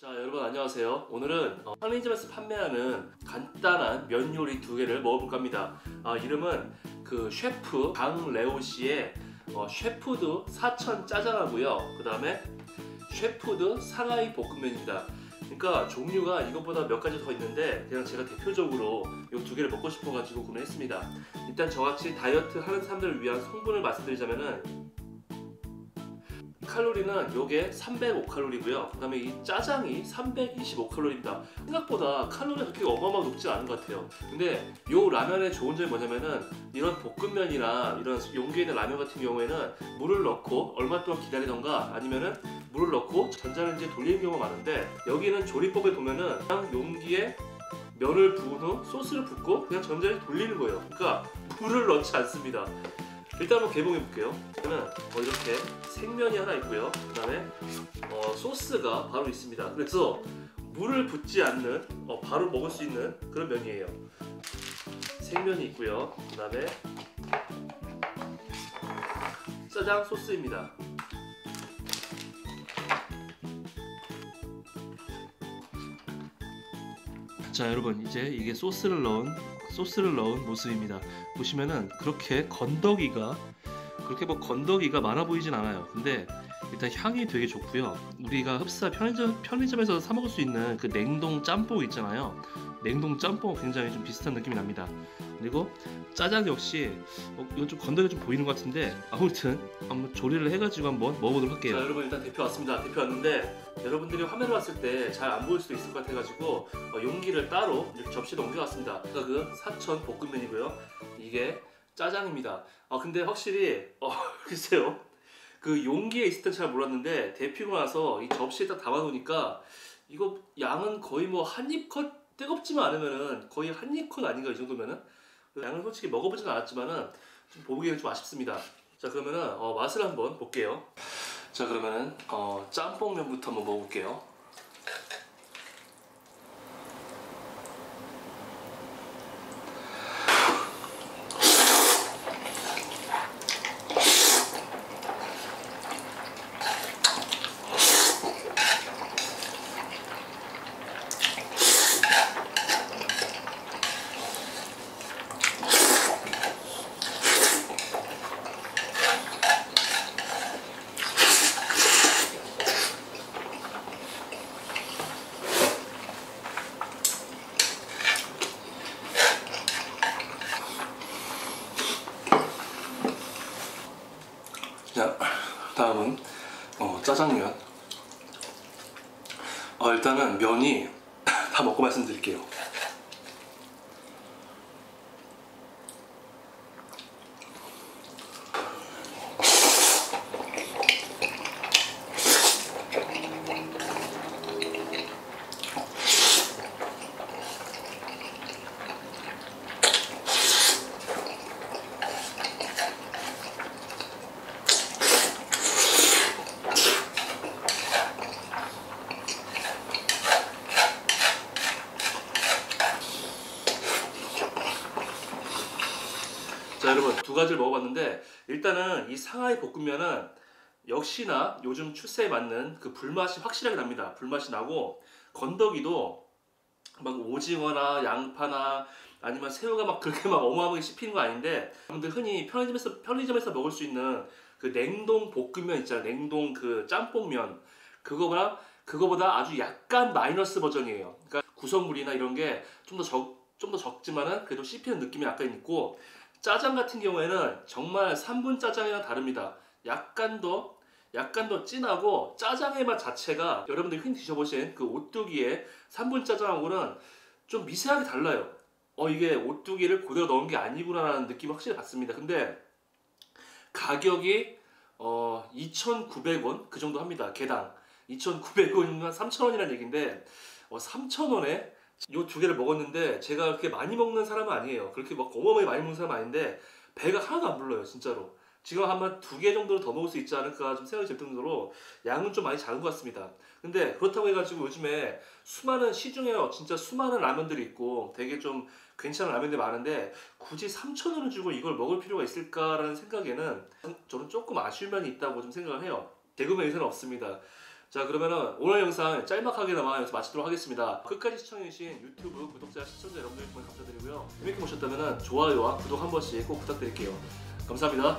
자 여러분 안녕하세요. 오늘은 어, 편의점에서 판매하는 간단한 면 요리 두 개를 먹어볼까 합니다. 아, 이름은 그 셰프 강레오 씨의 어, 셰프드 사천 짜장하고요. 그 다음에 셰프드 상하이 볶음면입니다. 그러니까 종류가 이것보다 몇 가지 더 있는데 그냥 제가 대표적으로 이 두 개를 먹고 싶어 가지고 구매했습니다. 일단 저같이 다이어트 하는 사람들을 위한 성분을 말씀드리자면은 칼로리는 요게 305칼로리고요. 그 다음에 이 짜장이 325칼로리입니다. 생각보다 칼로리가 그렇게 어마어마하게 높지 않은 것 같아요. 근데 요 라면의 좋은 점이 뭐냐면은 이런 볶음면이나 이런 용기에 있는 라면 같은 경우에는 물을 넣고 얼마 동안 기다리던가 아니면은 물을 넣고 전자레인지에 돌리는 경우가 많은데 여기는 조리법에 보면은 그냥 용기에 면을 부은 후 소스를 붓고 그냥 전자레인지 돌리는 거예요. 그러니까 물을 넣지 않습니다. 일단 한번 개봉해 볼게요. 그러면 어, 이렇게 생면이 하나 있고요. 그 다음에 어, 소스가 바로 있습니다. 그래서 물을 붓지 않는 어, 바로 먹을 수 있는 그런 면이에요. 생면이 있고요. 그 다음에 짜장 소스입니다. 자 여러분 이제 이게 소스를 넣은 소스를 넣은 모습입니다. 보시면은 그렇게 건더기가 그렇게 뭐 건더기가 많아 보이진 않아요. 근데 일단 향이 되게 좋고요. 우리가 흡사 편의점 편의점에서 사 먹을 수 있는 그 냉동 짬뽕 있잖아요. 냉동 짬뽕 굉장히 좀 비슷한 느낌이 납니다. 그리고 짜장 역시 어, 이건 좀 건더기가 좀 보이는 것 같은데 아무튼 한번 조리를 해가지고 한번 먹어보도록 할게요. 자 여러분 일단 대표 왔습니다. 대표 왔는데 여러분들이 화면을 봤을 때 잘 안 보일 수도 있을 것 같아가지고 어, 용기를 따로 이렇게 접시에 옮겨왔습니다. 그 사천 볶음면이고요. 이게 짜장입니다. 아 근데 확실히 어 글쎄요. 그 용기에 있을 땐 잘 몰랐는데 데피고 나서 이 접시에 딱 담아놓으니까 이거 양은 거의 뭐 한 입 컷 뜨겁지만 않으면은 거의 한 입 컷 아닌가 이 정도면은 양을 솔직히 먹어보진 않았지만은 좀 보기에는 좀 아쉽습니다. 자 그러면은 어, 맛을 한번 볼게요. 자 그러면은 어, 짬뽕면부터 한번 먹어볼게요. 자, 다음은 어, 짜장면. 어, 일단은 면이 다 먹고 말씀드릴게요. 자 여러분 두 가지를 먹어봤는데 일단은 이 상하이 볶음면은 역시나 요즘 추세에 맞는 그 불맛이 확실하게 납니다. 불맛이 나고 건더기도 막 오징어나 양파나 아니면 새우가 막 그렇게 막 어마어마하게 씹히는 거 아닌데 여러분들 흔히 편의점에서 편의점에서 먹을 수 있는 그 냉동 볶음면 있잖아요. 냉동 그 짬뽕면 그거보다 그거보다 아주 약간 마이너스 버전이에요. 그러니까 구성물이나 이런 게 좀 더 적 좀더 적지만은 그래도 씹히는 느낌이 약간 있고 짜장 같은 경우에는 정말 3분 짜장이랑 다릅니다. 약간 더 약간 더 진하고 짜장의 맛 자체가 여러분들이 흔히 드셔보신 그 오뚜기의 3분 짜장하고는 좀 미세하게 달라요. 어 이게 오뚜기를 그대로 넣은 게 아니구나라는 느낌 확실히 받습니다. 근데 가격이 어 2,900원 그 정도 합니다. 개당 2,900원이면 3,000원이라는 얘기인데 어, 3,000원에 요 두 개를 먹었는데 제가 그렇게 많이 먹는 사람은 아니에요. 그렇게 막 어마어마하게 많이 먹는 사람 은 아닌데 배가 하나도 안 불러요, 진짜로. 지금 아마 두 개 정도는 더 먹을 수 있지 않을까 좀 생각이 들 정도로 양은 좀 많이 작은 것 같습니다. 근데 그렇다고 해가지고 요즘에 수많은 시중에 진짜 수많은 라면들이 있고 되게 좀 괜찮은 라면들이 많은데 굳이 3,000원을 주고 이걸 먹을 필요가 있을까라는 생각에는 저는 조금 아쉬운 면이 있다고 좀 생각을 해요. 대구면 요새는 없습니다. 자 그러면은 오늘 영상 짤막하게나마 여기서 마치도록 하겠습니다. 끝까지 시청해주신 유튜브 구독자 시청자 여러분들 정말 감사드리고요. 재밌게 보셨다면 좋아요와 구독 한 번씩 꼭 부탁드릴게요. 감사합니다.